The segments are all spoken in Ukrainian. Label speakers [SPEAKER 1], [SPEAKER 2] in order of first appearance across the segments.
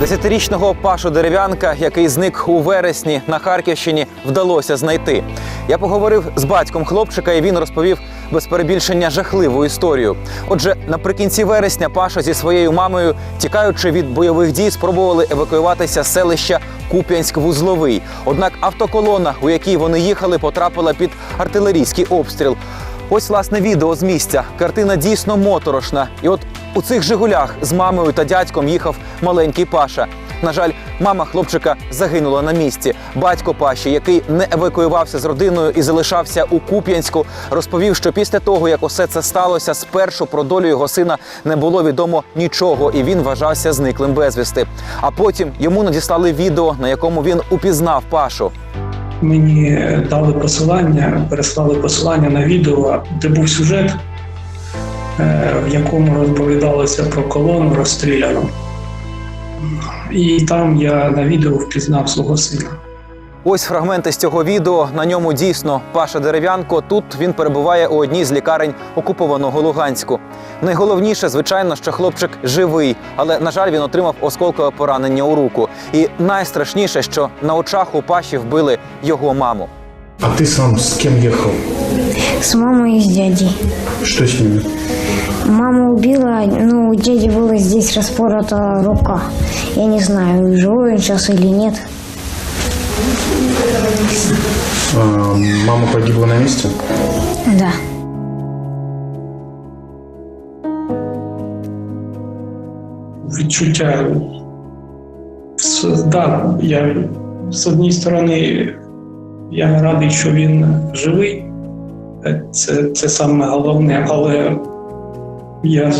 [SPEAKER 1] Десятирічного Пашу Дерев'янка, який зник у вересні на Харківщині, вдалося знайти. Я поговорив з батьком хлопчика, і він розповів без перебільшення жахливу історію. Отже, наприкінці вересня Паша зі своєю мамою, тікаючи від бойових дій, спробували евакуюватися з селища Куп'янськ-Вузловий. Однак автоколона, у якій вони їхали, потрапила під артилерійський обстріл. Ось власне відео з місця. Картина дійсно моторошна. І от у цих Жигулях з мамою та дядьком їхав маленький Паша. На жаль, мама хлопчика загинула на місці. Батько Паші, який не евакуювався з родиною і залишався у Куп'янську, розповів, що після того, як усе це сталося, спершу про долю його сина не було відомо нічого, і він вважався зниклим безвісти. А потім йому надіслали відео, на якому він упізнав Пашу.
[SPEAKER 2] Мені дали посилання, переслали посилання на відео, де був сюжет, в якому розповідалося про колону розстріляну. І там я на відео впізнав свого сина.
[SPEAKER 1] Ось фрагменти з цього відео. На ньому дійсно Паша Дерев'янко. Тут він перебуває у одній з лікарень окупованого Луганську. Найголовніше, звичайно, що хлопчик живий, але на жаль, він отримав осколкове поранення у руку. І найстрашніше, що на очах у Паші вбили його маму.
[SPEAKER 3] А ты сам с кем ехал?
[SPEAKER 4] С мамой и с дядей.
[SPEAKER 3] Что с ними?
[SPEAKER 4] Мама убила, ну, у дяди была здесь распорота рука. Я не знаю, живой он сейчас или нет.
[SPEAKER 3] А, мама погибла на месте?
[SPEAKER 4] Да.
[SPEAKER 2] Відчуття. С- Да, я з однієї сторони я радий, що він живий. Це, це саме головне, але я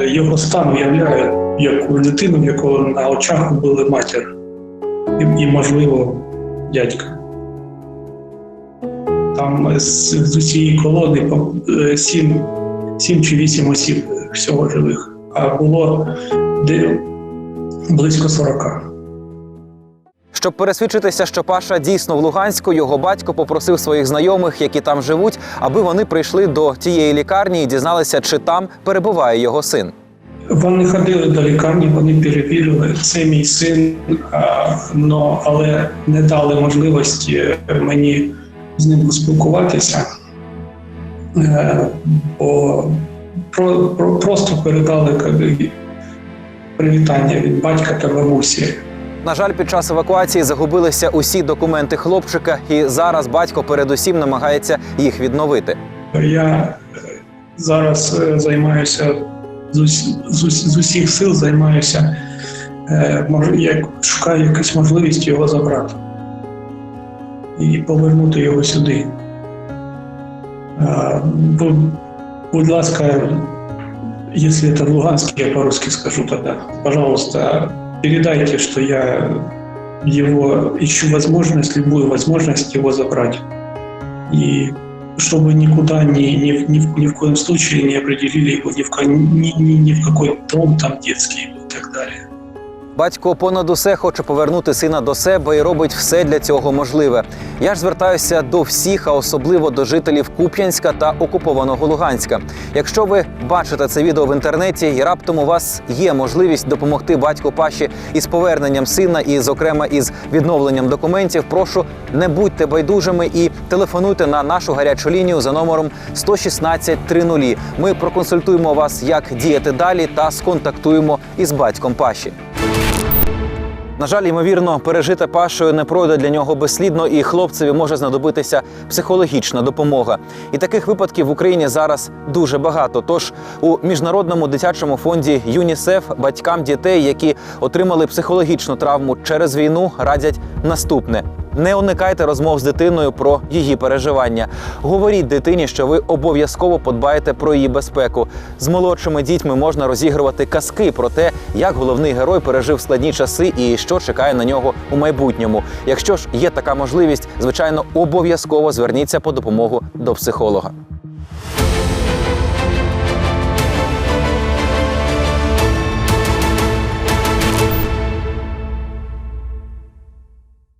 [SPEAKER 2] е, його стан уявляю як у дитину, в якого на очах вбили матір і, і можливо, дядька. Там з, з усієї колони е, сім, сім чи вісім осіб всього живих, а було де близько 40.
[SPEAKER 1] Щоб пересвідчитися, що Паша дійсно в Луганську, його батько попросив своїх знайомих, які там живуть, аби вони прийшли до тієї лікарні і дізналися, чи там перебуває його син.
[SPEAKER 2] Вони ходили до лікарні, вони перевірили, це мій син, але не дали можливості мені з ним поспілкуватися, Е, бо про, про, просто передали привітання від батька та бабусі.
[SPEAKER 1] На жаль, під час евакуації загубилися усі документи хлопчика, і зараз батько передусім намагається їх відновити.
[SPEAKER 2] Я зараз е, займаюся з, усіх сил займаюся, е, шукаю якусь можливість його забрати і повернути його сюди. Будь ласка, это в Луганске, я по-русски скажу тогда, пожалуйста, передайте, что я его ищу возможность, любую возможность его забрать. И чтобы никуда ни, ни, ни, в- ни в коем случае не определили его ни в, ни, ни, ни в какой дом там детский и так далее.
[SPEAKER 1] Батько понад усе хоче повернути сина до себе і робить все для цього можливе. Я ж звертаюся до всіх, а особливо до жителів Куп'янська та окупованого Луганська. Якщо ви бачите це відео в інтернеті і раптом у вас є можливість допомогти батьку Паші із поверненням сина і, зокрема, із відновленням документів, прошу не будьте байдужими і телефонуйте на нашу гарячу лінію за номером 116 30. Ми проконсультуємо вас, як діяти далі, та сконтактуємо із батьком Паші. На жаль, ймовірно, пережите Пашою не пройде для нього безслідно, і хлопцеві може знадобитися психологічна допомога. І таких випадків в Україні зараз дуже багато. Тож у міжнародному дитячому фонді ЮНІСЕФ батькам дітей, які отримали психологічну травму через війну, радять наступне: не уникайте розмов з дитиною про її переживання. Говоріть дитині, що ви обов'язково подбаєте про її безпеку. З молодшими дітьми можна розігрувати казки про те, як головний герой пережив складні часи і що чекає на нього у майбутньому. Якщо ж є така можливість, звичайно, обов'язково зверніться по допомогу до психолога.